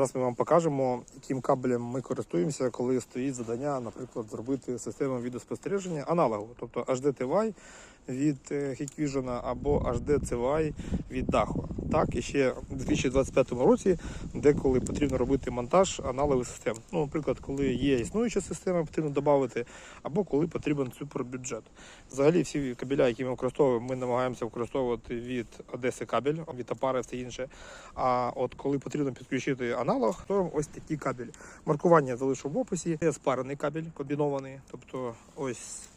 Зараз ми вам покажемо, яким кабелем ми користуємося, коли стоїть завдання, наприклад, зробити систему відеоспостереження аналогу, тобто HDTY від е, Hikvision або HDCY від Daho. Так, і ще в 2025 році, деколи потрібно робити монтаж аналогових систем. Ну, наприклад, коли є існуюча система, потрібно додати, або коли потрібен супербюджет. Взагалі, всі кабеля, які ми використовуємо, ми намагаємося використовувати від Одеси кабель, від Апари, все інше. А от коли потрібно підключити аналог, то ось такі кабелі. Маркування залишу в описі. Є спарений кабель комбінований, тобто ось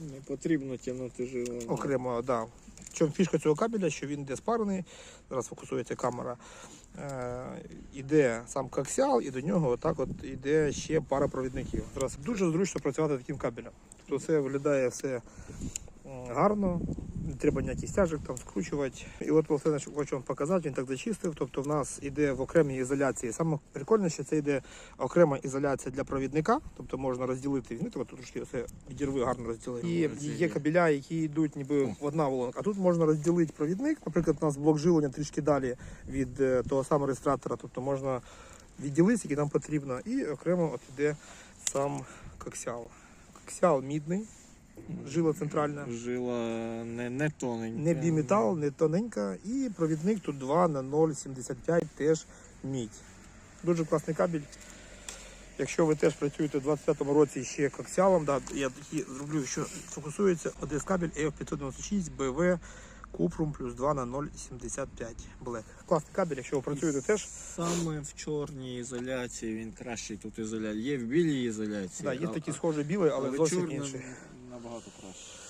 Не потрібно тягнути жилами. окремо, да. В чому фішка цього кабеля, що він йде спарений, зараз фокусується камера. Е, іде сам коаксіал, і до нього отак от іде ще пара провідників. Зараз дуже зручно працювати таким кабелем. Тобто це виглядає все гарно, не треба ніяких стяжок там скручувати. І от власне, що хочу вам показати, він так зачистив. Тобто в нас іде в окремій ізоляції. Саме прикольне, що це йде окрема ізоляція для провідника, тобто можна розділити. Візьмите, от трошки все відірви гарно розділити. І є кабеля, які йдуть ніби в одна волонка. А тут можна розділити провідник. Наприклад, у нас блок жилення трішки далі від е, того самого реєстратора, тобто можна відділити, який нам потрібно, і окремо от іде сам коксіал. Коксіал мідний, жила центральна. Жила не, не тоненька. Не біметал, не тоненька. І провідник тут 2 на 0,75 теж мідь. Дуже класний кабель. Якщо ви теж працюєте в 25-му році ще коксіалом, да, я такі зроблю, що фокусується один кабель EF596 BV Cuprum плюс 2 на 0,75 Black. Класний кабель, якщо ви працюєте теж. Саме в чорній ізоляції він кращий тут ізоляція. Є в білій ізоляції. Да, є такі схожі білий, але, зовсім чорна інший. Набагато краще.